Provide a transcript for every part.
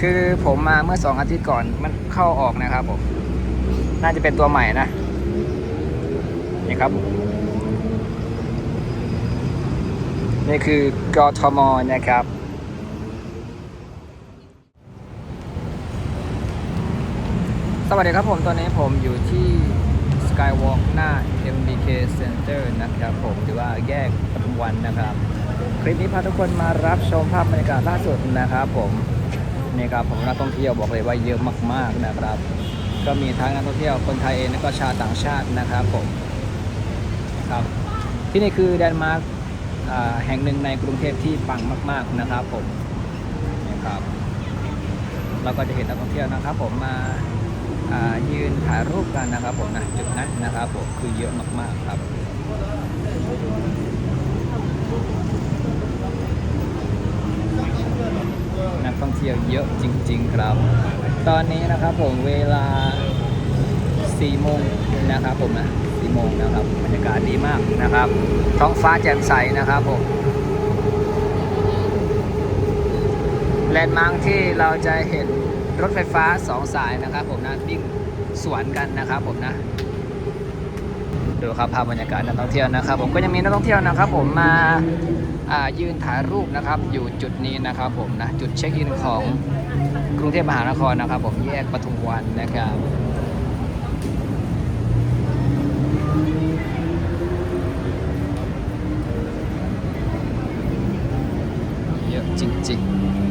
คือผมมาเมื่อสองอาทิตย์ก่อนมันเข้าออกนะครับผม น่าจะเป็นตัวใหม่นะ นี่ครับ นี่คือกทมนะครับ สวัสดีครับผมตอนนี้ผมอยู่ที่ Skywalk หน้า MBK Center นะครับผมหรือว่าแยกปทุมวันนะครับ คลิปนี้พาทุกคนมารับชมภาพบรรยากาศล่าสุดนะครับผม นี่ครับผมนักท่องเที่ยวบอกเลยว่าเยอะมาก ๆนะครับ ก็มีทั้งนักท่องเที่ยวคนไทยเองและก็ชาวต่างชาตินะครับผมครับที่นี่คือแดนมาร์กแห่งหนึ่งในกรุงเทพที่ปังมาก ๆนะครับผมนี่ครับเราก็จะเห็นนักท่องเที่ยวนะครับ ผมมาอ่ายืนถ่ายรูปกันนะครับผมนะจุดนั้นนะครับผมคือเยอะมาก ๆครับ นักท่องเที่ยวเยอะจริง ๆ ครับ ตอนนี้นะครับผมเวลา4โมงนะครับผมนะ4โมงนะครับบรรยากาศดีมากนะครับ ท้องฟ้าแจ่มใสนะครับผมแลนด์มาร์คที่เราจะเห็นรถไฟฟ้าสองสายนะครับผมนะวิ่งสวนกันนะครับผมนะ ดูครับภาพบรรยากาศนักท่องเที่ยวนะครับ ผมก็ยังมีนักท่องเที่ยวนะครับ ผมมาายืนถ่ายรูปนะครับ อยู่จุดนี้นะครับ ผมนะจุดเช็คอินของกรุงเทพมหานครนะครับ ผมแยกปทุมวันนะครับเยอะจริงๆ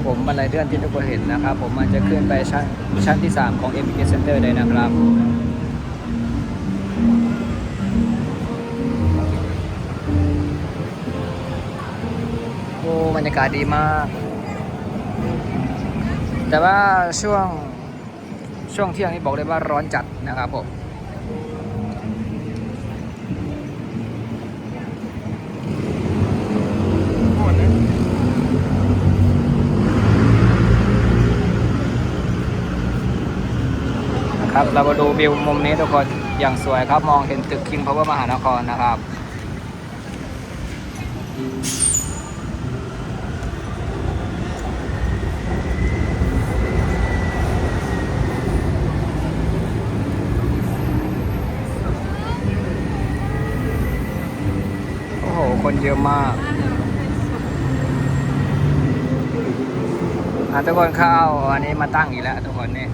นี่ครับผมบันไดเลื่อนที่ทุกคนเห็นนะครับ ผมมันจะขึ้นไปชั้นชั้นที่ 3 ของ MBK Center เลยนะครับโอ้บรรยากาศดีมาก แต่ว่าช่วงช่วงเที่ยงนี่บอกเลยว่าร้อนจัดนะครับผม ครับ เรามาดูวิวมุมนี้ทุกคนอย่างสวยครับมองเห็นตึกคิงพาวเวอร์มหานครนะครับ โอ้โห คนเยอะมากอะทุกคนเข้าอันนี้มาตั้งอีกแล้วทุกคนนี่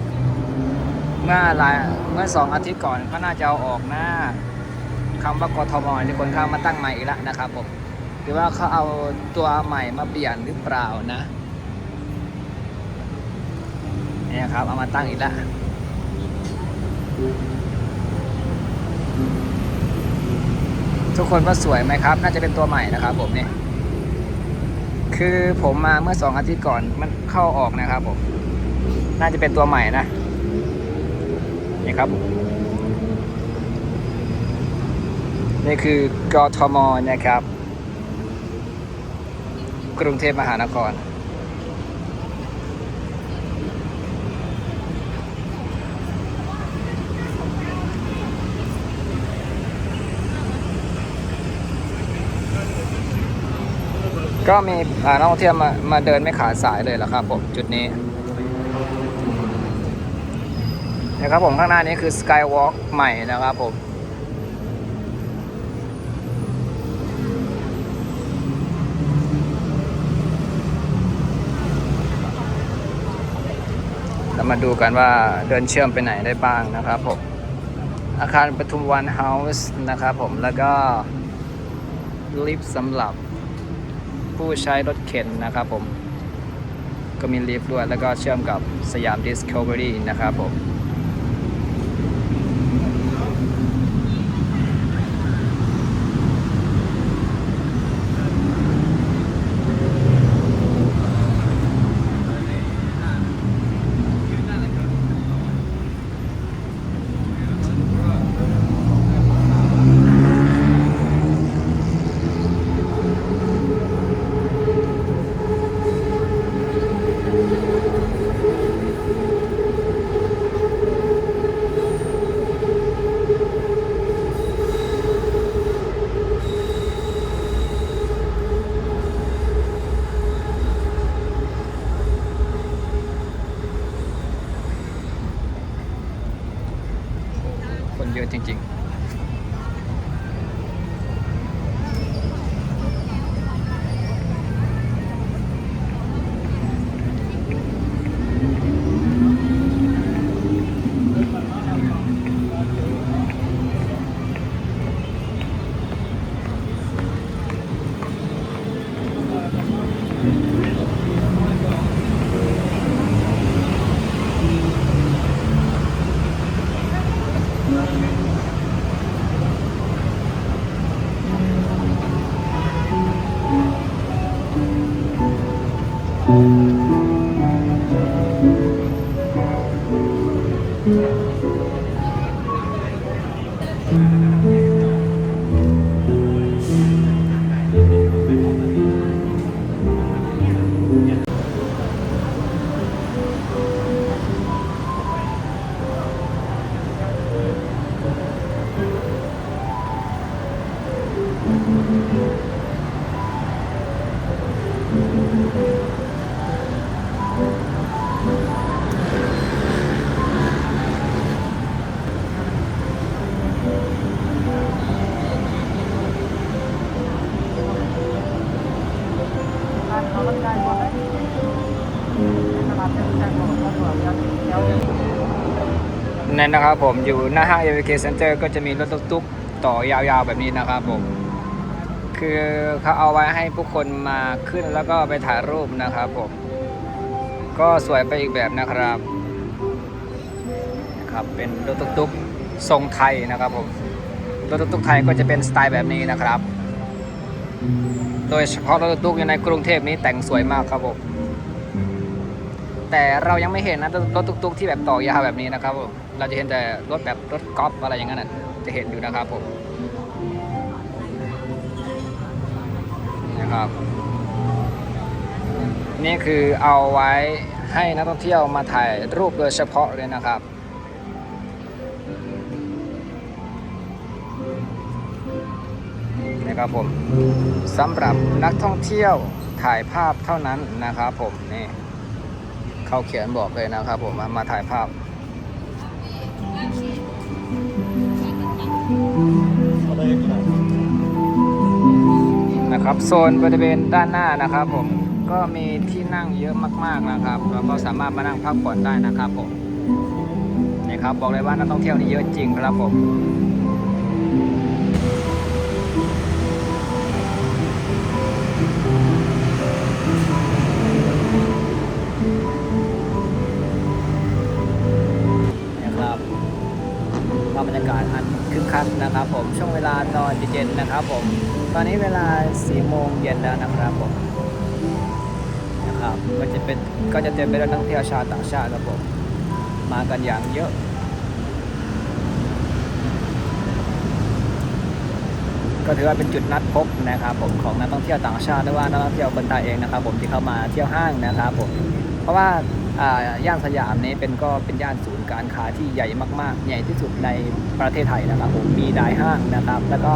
เมื่อหลายเมื่อสองอาทิตย์ก่อนก็น่าจะเอาออกหน้าคำว่ากทมที่คนเข้ามาตั้งใหม่อีกแล้วนะครับผมหรือว่าเขาเอาตัวใหม่มาเปลี่ยนหรือเปล่านะเนี่ยครับเอามาตั้งอีกแล้วทุกคนว่าสวยไหมครับ น่าจะเป็นตัวใหม่นะครับ ผมเนี่ยคือผมมาเมื่อสองอาทิตย์ก่อนมันเข้าออกนะครับผม น่าจะเป็นตัวใหม่นะ นี่ครับนี่คือกทมนะครับ กรุงเทพมหานครก็มีอ่านักท่องเที่ยวมามาเดินไม่ขาดสายเลยเหรอครับผมจุดนี้ นะครับผมข้างหน้านี้คือ Skywalk ใหม่นะครับผมเรามาดูกันว่าเดินเชื่อมไปไหนได้บ้างนะครับผมอาคารปทุมวันเฮาส์นะครับผมแล้วก็ลิฟต์สำหรับผู้ใช้รถเข็นนะครับผม ก็มีลิฟต์ด้วยแล้วก็เชื่อมกับสยาม Discovery นะครับผม นั่นนะครับผมอยู่หน้าห้าง AVK Center ก็จะมีรถตุ๊กๆต่อยาวๆแบบนี้นะครับผม คือเขาเอาไว้ให้ผู้คนมาขึ้นแล้วก็ไปถ่ายรูปนะครับผม ก็สวยไปอีกแบบนะครับนะครับ เป็นรถตุ๊กๆทรงไทยนะครับผม รถตุ๊กๆไทยก็จะเป็นสไตล์แบบนี้นะครับ โดยเฉพาะรถตุ๊กอยู่ในกรุงเทพนี้แต่งสวยมากครับผม แต่เรายังไม่เห็นนะรถตุ๊กๆที่แบบต่อยาวแบบนี้นะครับผมเราจะเห็นแต่รถแบบรถกอล์ฟอะไรอย่างนั้นนะจะเห็นอยู่นะครับผมนะครับ นี่คือเอาไว้ให้นักท่องเที่ยวมาถ่ายรูปโดยเฉพาะเลยนะครับนะครับผมสำหรับนักท่องเที่ยวถ่ายภาพเท่านั้นนะครับผมนี่ เขาเขียนบอกเลยนะครับผมมาถ่ายภาพนะครับโซนบริเวณด้านหน้านะครับผมก็มีที่นั่งเยอะมากๆนะครับแล้วก็สามารถมานั่งพักผ่อนได้นะครับผมนี่ครับบอกเลยว่านักท่องเที่ยวนี่เยอะจริงครับผม บรรยากาศอันคึกคักนะครับผมช่วงเวลาตอนเย็นนะครับผมตอนนี้เวลา4โมงเย็นแล้วนะครับผมนะครับก็จะเป็นก็จะเต็มไปด้วยนักท่องเที่ยวชาวต่างชาติครับผมมากันอย่างเยอะก็ถือว่าเป็นจุดนัดพบนะครับผมของนักท่องเที่ยวต่างชาติหรือว่านักท่องเที่ยวคนไทยเองนะครับ ผมที่เข้ามาเที่ยวห้างนะครับผมเพราะว่า ย่านสยามนี้เป็นก็เป็นย่านศูนย์การค้าที่ใหญ่มาก ๆ ใหญ่ที่สุดในประเทศไทยนะครับผมมีหลายห้างนะครับ แล้วก็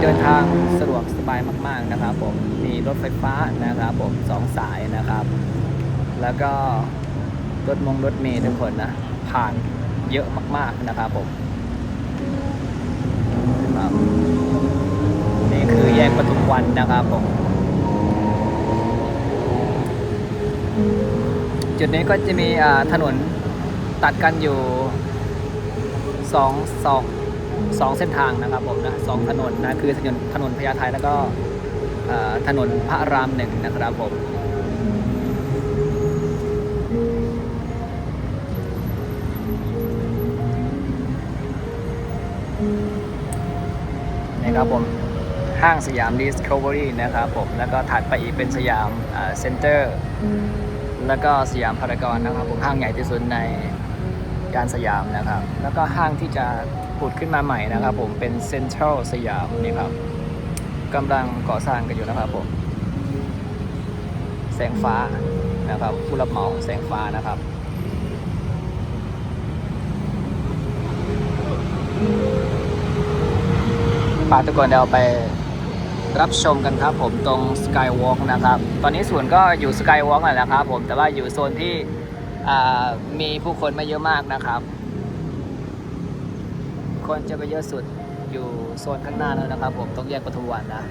เดินทางสะดวกสบายมาก ๆนะครับผมมีรถไฟฟ้านะครับผมสองสายนะครับ แล้วก็รถมงรถเมล์ทุกคนนะผ่านเยอะมาก ๆนะครับผมครับนี่คือแยกปทุมวันนะครับผม จุดนี้ก็จะมีถนนตัดกันอยู่สองสองสองเส้นทางนะครับผมนะสองถนนนะคือถนนถนนพญาไทแล้วก็ถนนพระรามหนึ่งนะครับผมนี่ครับผมห้างสยาม Discovery นะครับผม แล้วก็ถัดไปอีกเป็นสยามเซ็นเตอร์ แล้วก็สยามพารากอนนะครับผมห้างใหญ่ที่สุดในย่านสยามนะครับ แล้วก็ห้างที่จะผุดขึ้นมาใหม่นะครับผมเป็นเซ็นทรัลสยามนี่ครับกำลังก่อสร้างกันอยู่นะครับผมแสงฟ้านะครับผู้รับเหมาแสงฟ้านะครับฝากทุกคนเดี๋ยวไป รับชมกันครับผมตรง Skywalk นะครับ ตอนนี้สวนก็อยู่ Skywalk นั่นแหละครับผมแต่ว่าอยู่โซนที่มีผู้คนไม่เยอะมากนะครับ คนจะไปเยอะสุดอยู่โซนข้างหน้าแล้วนะครับผมต้องแยกปทุมวันนะ